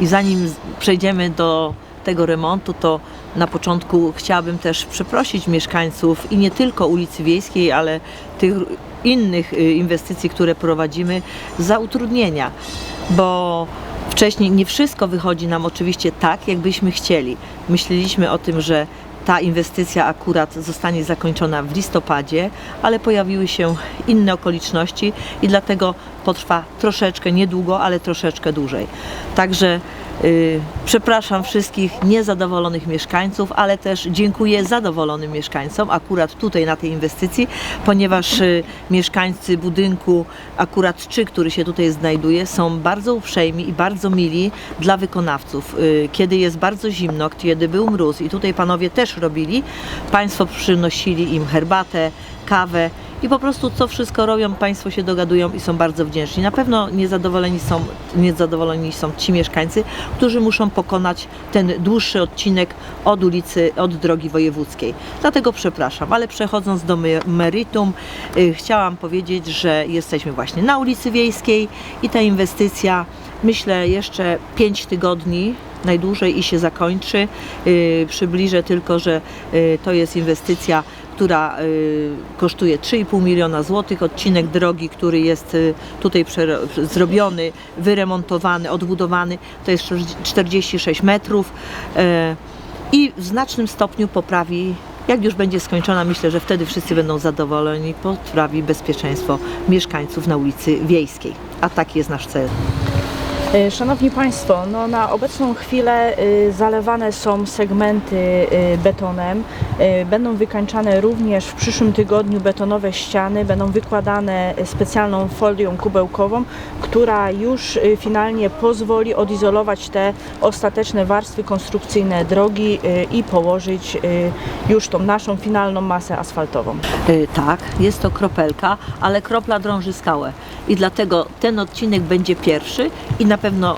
I zanim przejdziemy do tego remontu, to na początku chciałabym też przeprosić mieszkańców i nie tylko ulicy Wiejskiej, ale tych innych y, inwestycji, które prowadzimy za utrudnienia, bo wcześniej nie wszystko wychodzi nam oczywiście tak, jakbyśmy chcieli. Myśleliśmy o tym, że ta inwestycja akurat zostanie zakończona w listopadzie, ale pojawiły się inne okoliczności i dlatego potrwa troszeczkę niedługo, ale troszeczkę dłużej. Także przepraszam wszystkich niezadowolonych mieszkańców, ale też dziękuję zadowolonym mieszkańcom akurat tutaj na tej inwestycji, ponieważ y, mieszkańcy budynku akurat trzy, który się tutaj znajduje, są bardzo uprzejmi i bardzo mili dla wykonawców. Y, Kiedy jest bardzo zimno, kiedy był mróz i tutaj panowie też robili, państwo przynosili im herbatę, kawę i po prostu co wszystko robią, państwo się dogadują i są bardzo wdzięczni. Na pewno niezadowoleni są, niezadowoleni są ci mieszkańcy, którzy muszą pokonać ten dłuższy odcinek od ulicy, od drogi wojewódzkiej. Dlatego przepraszam, ale przechodząc do me- meritum, y, chciałam powiedzieć, że jesteśmy właśnie na ulicy Wiejskiej i ta inwestycja myślę jeszcze 5 tygodni najdłużej i się zakończy. Yy, przybliżę tylko, że yy, to jest inwestycja, która yy, kosztuje 3,5 miliona złotych. Odcinek drogi, który jest tutaj zrobiony, wyremontowany, odbudowany, to jest 46 metrów i w znacznym stopniu poprawi jak już będzie skończona, myślę, że wtedy wszyscy będą zadowoleni, poprawi bezpieczeństwo mieszkańców na ulicy Wiejskiej. A taki jest nasz cel. E, Szanowni Państwo, no na obecną chwilę y, zalewane są segmenty y, betonem. Y, Będą wykańczane również w przyszłym tygodniu betonowe ściany, będą wykładane specjalną folią kubełkową, która już y, finalnie pozwoli odizolować te ostateczne warstwy konstrukcyjne drogi y, i położyć już tą naszą finalną masę asfaltową. Tak, jest to kropelka, ale kropla drąży skałę. I dlatego ten odcinek będzie pierwszy i na pewno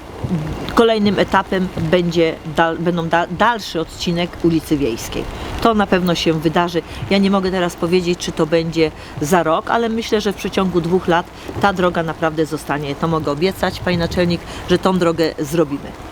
kolejnym etapem będzie dal, będą da, dalszy odcinek ulicy Wiejskiej. To na pewno się wydarzy. Ja nie mogę teraz powiedzieć, czy to będzie za rok, ale myślę, że w przeciągu dwóch lat ta droga naprawdę zostanie. To mogę obiecać, Pani Naczelnik, że tą drogę zrobimy.